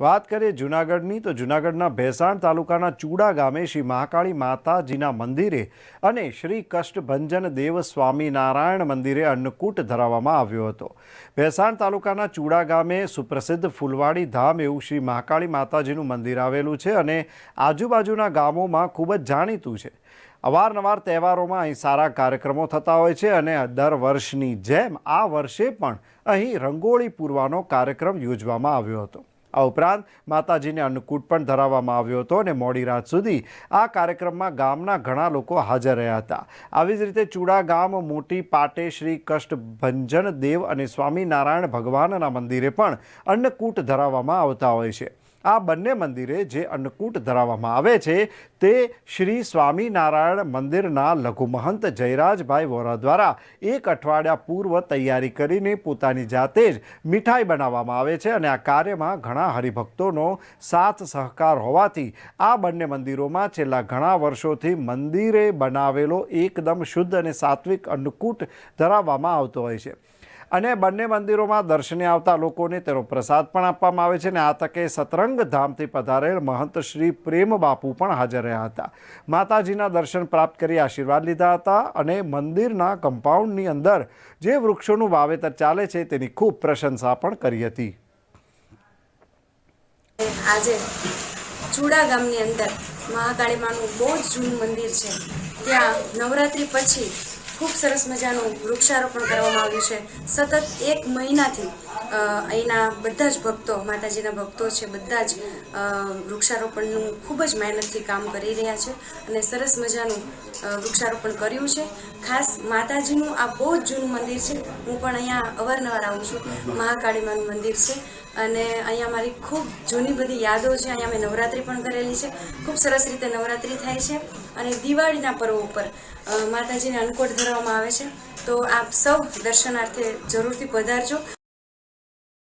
વાત કરીએ જૂનાગઢની, તો જૂનાગઢના ભેસાણ તાલુકાના ચૂડા ગામે શ્રી મહાકાળી માતાજીના મંદિરે અને શ્રી કષ્ટભંજન દેવ સ્વામિનારાયણ મંદિરે અન્નકૂટ ધરાવવામાં આવ્યો હતો. ભેસાણ તાલુકાના ચૂડા ગામે સુપ્રસિદ્ધ ફૂલવાડી ધામ એવું શ્રી મહાકાળી માતાજીનું મંદિર આવેલું છે અને આજુબાજુના ગામોમાં ખૂબ જ જાણીતું છે. અવારનવાર તહેવારોમાં અહીં સારા કાર્યક્રમો થતા હોય છે અને દર વર્ષની જેમ આ વર્ષે પણ અહીં રંગોળી પૂરવાનો કાર્યક્રમ યોજવામાં આવ્યો હતો. આ ઉપરાંત માતાજીને અન્નકૂટ પણ ધરાવવામાં આવ્યો હતો અને મોડી રાત સુધી આ કાર્યક્રમમાં ગામના ઘણા લોકો હાજર રહ્યા હતા. આવી જ રીતે ચૂડા ગામ, મોટી પાટે શ્રી કષ્ટભંજન દેવ અને સ્વામિનારાયણ ભગવાનના મંદિરે પણ અન્નકૂટ ધરાવવામાં આવતા હોય છે. આ બંને મંદિરે જે અન્નકૂટ ધરાવવામાં આવે છે, તે શ્રી સ્વામિનારાયણ મંદિરના લઘુમહંત જયરાજભાઈ વોરા દ્વારા એક અઠવાડિયા પૂર્વ તૈયારી કરીને પોતાની જાતે જ મીઠાઈ બનાવવામાં આવે છે અને આ કાર્યમાં ઘણા હરિભક્તોનો સાથ સહકાર હોવાથી આ બંને મંદિરોમાં છેલ્લા ઘણા વર્ષોથી મંદિરે બનાવેલો એકદમ શુદ્ધ અને સાત્વિક અન્નકૂટ ધરાવવામાં આવતો હોય છે. અને બંને મંદિરોમાં દર્શને આવતા લોકોને તેનો પ્રસાદ પણ આપવામાં આવે છે અને આ તકે સતરંગ ધામથી પધારેલ મહંત શ્રી પ્રેમ બાપુ પણ હાજર રહ્યા હતા. માતાજીના દર્શન પ્રાપ્ત કરી આશીર્વાદ લીધા હતા અને મંદિરના કમ્પાઉન્ડની અંદર જે વૃક્ષોનું વાવેતર ચાલે છે તેની ખૂબ પ્રશંસા પણ કરી હતી. આજે ચુડા ગામની અંદર મહાકાળી માનું બહુ જ જૂનું મંદિર છે. ત્યાં નવરાત્રિ પછી ખૂબ સરસ મજાનું વૃક્ષારોપણ કરવામાં આવ્યું છે. સતત એક મહિનાથી અહીંના બધા જ ભક્તો, માતાજીના ભક્તો છે, બધા જ વૃક્ષારોપણનું ખૂબ જ મહેનતથી કામ કરી રહ્યા છે અને સરસ મજાનું વૃક્ષારોપણ કર્યું છે. ખાસ માતાજીનું આ બહુ જ જૂનું મંદિર છે. હું પણ અહીંયા અવારનવાર આવું છું. મહાકાળી માનું મંદિર છે. અને અહીંયા મારી ખૂબ જૂની બધી યાદો છે. અહીંયા મેં નવરાત્રિ પણ કરેલી છે. ખૂબ સરસ રીતે નવરાત્રિ થાય છે અને દિવાળીના પર્વ ઉપર માતાજીને અન્નકોટ ધરવામાં આવે છે. તો આપ સૌ દર્શનાર્થે જરૂરથી પધારજો.